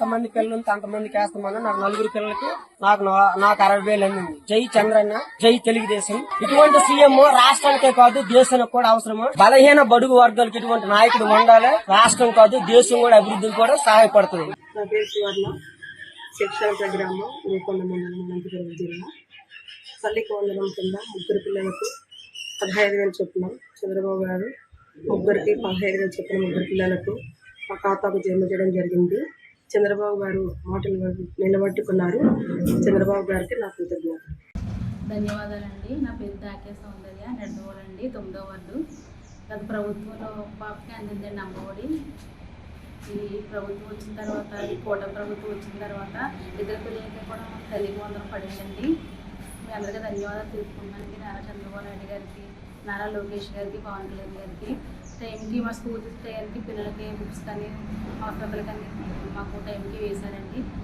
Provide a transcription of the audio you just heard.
ఎంతమంది పిల్లలు ఉంటే అంతమందికి వేస్తామని నాకు నలుగురు పిల్లలకి నాకు నా- నాకు అరవై వేలు అందింది. జై చంద్రన్న జై తెలుగుదేశం. ఇటువంటి సీఎం రాష్ట్రానికే కాదు దేశానికి కూడా అవసరము. బలహీన బడుగు వర్గాలకు ఇటువంటి నాయకుడు ఉండాలి. రాష్ట్రం కాదు దేశం కూడా అభివృద్ధికి కూడా సహాయపడుతుంది. నా పేరు సువర్ణ. శిక్షణ గ్రామం రూపొంద మండలం అనంతపురం జిల్లా. తల్లికి వందనం కింద ముగ్గురు పిల్లలకు పదహైదు వేలు చొప్పున చంద్రబాబు గారు ముగ్గురికి పదహైదు వేలు చొప్పున ముగ్గురు పిల్లలకు మా ఖాతాకు జమ చేయడం జరిగింది. చంద్రబాబు గారు మాటలు నిలబట్టుకున్నారు. చంద్రబాబు గారికి నా కృతజ్ఞత ధన్యవాదాలండి. నా పేరు దాకే సౌందర్య నెడ్డోలండి తొమ్మిదో వార్డు. గత ప్రభుత్వంలో పాపకి అందిందండి అమ్మఒడి ఈ ప్రభుత్వం వచ్చిన తర్వాత ఈ కోట ప్రభుత్వం వచ్చిన తర్వాత ఇద్దరు పిల్లలకి కూడా తల్లి తల్లికి వందరం పడిందండి. మీ అందరికీ ధన్యవాదాలు తెలుపుకుంటానండి నారా చంద్రబాబు నాయుడు గారికి నారా లోకేష్ గారికి పవన్ కళ్యాణ్ గారికి. టైంకి మా స్కూల్ టైంకి పిల్లలకి బుక్స్ కానీ హాస్పిటల్ కానీ మాకు టైంకి వేశారండి.